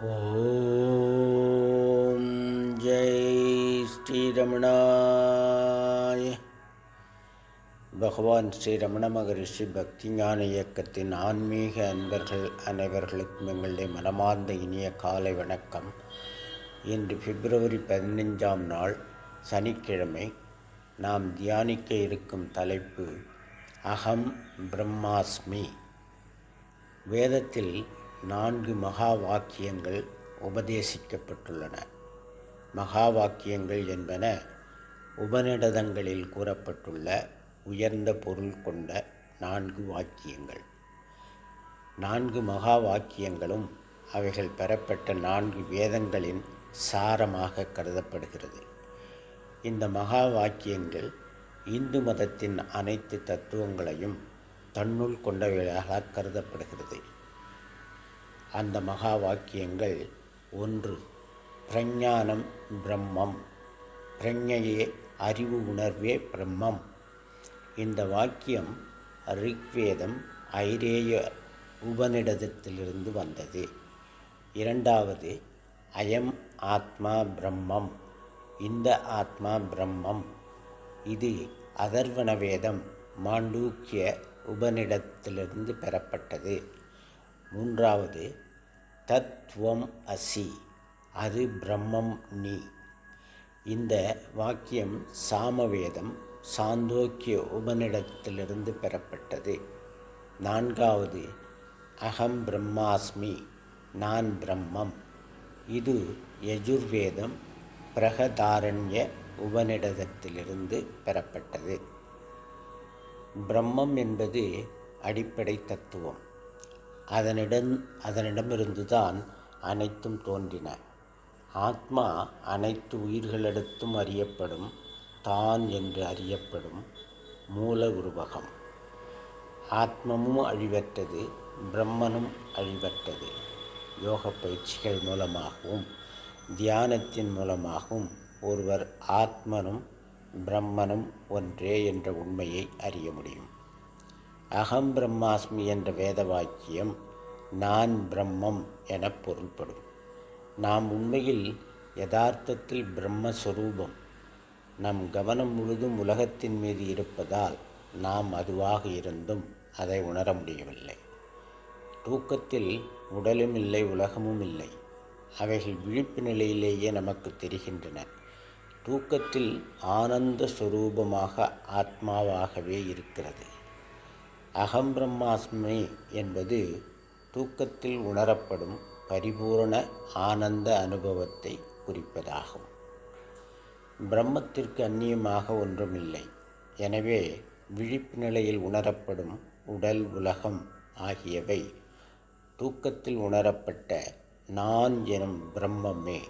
ஓம் ஜெய் ஸ்ரீரமணாய். பகவான் ஸ்ரீ ரமண மகரிஷி பக்தி ஞான இயக்கத்தின் ஆன்மீக அன்பர்கள் அனைவர்களுக்கும் எங்களுடைய மனமார்ந்த இனிய காலை வணக்கம். இன்று பிப்ரவரி பதினைஞ்சாம் நாள் சனிக்கிழமை நாம் தியானிக்க இருக்கும் தலைப்பு அகம் பிரம்மாஸ்மி. வேதத்தில் நான்கு மகா வாக்கியங்கள் உபதேசிக்கப்பட்டுள்ளன. மகா வாக்கியங்கள் என்பன உபநிடதங்களில் கூறப்பட்டுள்ள உயர்ந்த பொருள் கொண்ட நான்கு வாக்கியங்கள். நான்கு மகா வாக்கியங்களும் அவைகள் பெறப்பட்ட நான்கு வேதங்களின் சாரமாக கருதப்படுகிறது. இந்த மகா வாக்கியங்கள் இந்து மதத்தின் அனைத்து தத்துவங்களையும் தன்னுள் கொண்டவைகளாக கருதப்படுகிறது. அந்த மகா வாக்கியங்கள் ஒன்று பிரஞானம் பிரம்மம். பிரஞையே அறிவு உணர்வே பிரம்மம். இந்த வாக்கியம் ரிக்வேதம் ஐரேய உபநிடதத்திலிருந்து வந்தது. இரண்டாவது அயம் ஆத்மா பிரம்மம். இந்த ஆத்மா பிரம்மம். இது அதர்வண வேதம் மாண்டூக்கிய உபநிடத்திலிருந்து பெறப்பட்டது. மூன்றாவது தத்வம் அசி அது பிரம்மம் நீ. இந்த வாக்கியம் சாமவேதம் சாந்தோக்கிய உபநிடத்திலிருந்து பெறப்பட்டது. நான்காவது அகம் பிரம்மாஸ்மி நான் பிரம்மம். இது யஜுர்வேதம் பிரகதாரண்ய உபநிடதத்திலிருந்து பெறப்பட்டது. பிரம்மம் என்பது அடிப்படை தத்துவம். அதனிடம் அதனிடமிருந்து தான் அனைத்தும் தோன்றின. ஆத்மா அனைத்து உயிர்களிடத்தும் அறியப்படும் தான் என்று அறியப்படும் மூல உருவகம். ஆத்மமும் அழிவற்றது பிரம்மனும் அழிவற்றது. யோக பயிற்சிகள் மூலமாகவும் தியானத்தின் மூலமாகவும் ஒருவர் ஆத்மனும் பிரம்மனும் ஒன்றே என்ற உண்மையை அறிய முடியும். அகம் பிரம்மாஸ்மி என்ற வேத வாக்கியம் நான் பிரம்மம் என பொருள்படும். நாம் உண்மையில் யதார்த்தத்தில் பிரம்மஸ்வரூபம். நம் கவனம் முழுதும் உலகத்தின் மீது இருப்பதால் நாம் அதுவாக இருந்தும் அதை உணர முடியவில்லை. தூக்கத்தில் உடலும் இல்லை உலகமும் இல்லை. அவைகள் விழிப்பு நிலையிலேயே நமக்கு தெரிகின்றன. தூக்கத்தில் ஆனந்த சுரூபமாக ஆத்மாவாகவே இருக்கிறது. அகம் பிரம்மாஸ்மி என்பது தூக்கத்தில் உணரப்படும் பரிபூரண ஆனந்த அனுபவத்தை குறிப்பதாகும். பிரம்மத்திற்கு அந்நியமாக ஒன்றுமில்லை. எனவே விழிப்பு நிலையில் உணரப்படும் உடல் உலகம் ஆகியவை தூக்கத்தில் உணரப்பட்ட நான் எனும் பிரம்மமே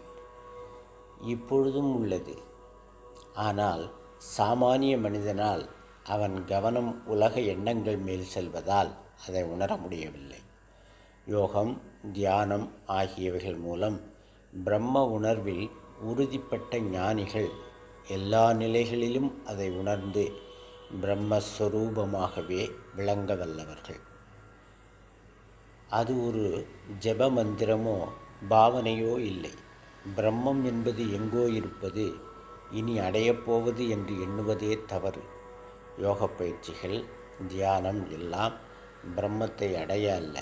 இப்பொழுதும் உள்ளது. ஆனால் சாமானிய மனிதனால் அவன் கவனம் உலக எண்ணங்கள் மேல் செல்வதால் அதை உணர முடியவில்லை. யோகம் தியானம் ஆகியவைகள் மூலம் பிரம்ம உணர்வில் உறுதிப்பட்ட ஞானிகள் எல்லா நிலைகளிலும் அதை உணர்ந்து பிரம்மஸ்வரூபமாகவே விளங்க வல்லவர்கள். அது ஒரு ஜெப மந்திரமோ பாவனையோ இல்லை. பிரம்மம் என்பது எங்கோ இருப்பது இனி அடையப்போவது என்று எண்ணுவதே தவறு. யோக பயிற்சிகள் தியானம் எல்லாம் பிரம்மத்தை அடைய அல்ல.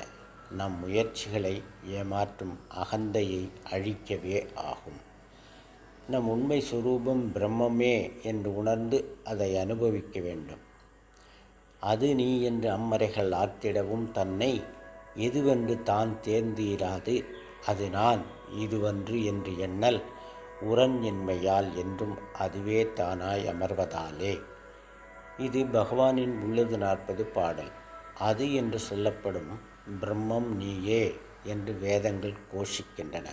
நம் முயற்சிகளை ஏமாற்றும் அகந்தையை அழிக்கவே ஆகும். நம் உண்மை சுரூபம் பிரம்மமே என்று உணர்ந்து அதை அனுபவிக்க வேண்டும். அது நீ என்று அம்மறைகள் ஆர்த்திடவும் தன்னை எதுவென்று தான் தேர்ந்தீராது அது நான் இதுவன்று என்று எண்ணல் உரன் என்மையால் என்றும் அதுவே தானாய் அமர்வதாலே. இது பகவானின் உள்ளது நாற்பது பாடல். அது என்று சொல்லப்படும் பிரம்மம் நீயே என்று வேதங்கள் கோஷிக்கின்றன.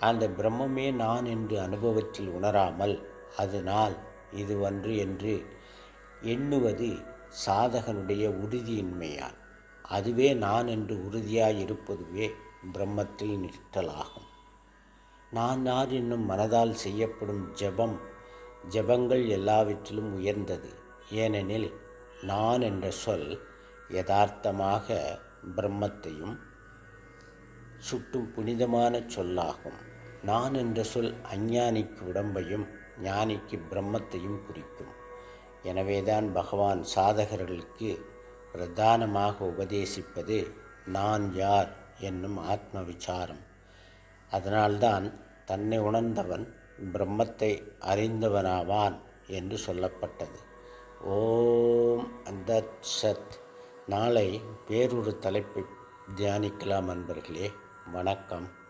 அந்த பிரம்மமே நான் என்று அனுபவத்தில் உணராமல் அது நான் இதுவன்று என்று எண்ணுவது சாதகனுடைய உறுதியின்மையால். அதுவே நான் என்று உறுதியாய் இருப்பதுவே பிரம்மத்தில் நிற்றலாகும் நான் யார் என்னும் மனதால் செய்யப்படும் ஜபம் ஜபங்கள் எல்லாவற்றிலும் உயர்ந்தது. ஏனெனில் நான் என்ற சொல் யதார்த்தமாக பிரம்மத்தையும் சுட்டும் புனிதமான சொல்லாகும். நான் என்ற சொல் அஞ்ஞானிக்கு உடம்பையும் ஞானிக்கு பிரம்மத்தையும் குறிக்கும். எனவேதான் பகவான் சாதகர்களுக்கு பிரதானமாக உபதேசிப்பது நான் யார் என்னும் ஆத்ம விசாரம். அதனால்தான் தன்னை உணர்ந்தவன் பிரம்மத்தை அறிந்தவனாவான் என்று சொல்லப்பட்டது. தத் சத் நாளை வேறொரு தலைப்பை தியானிக்கலாம் அன்பர்களே. வணக்கம்.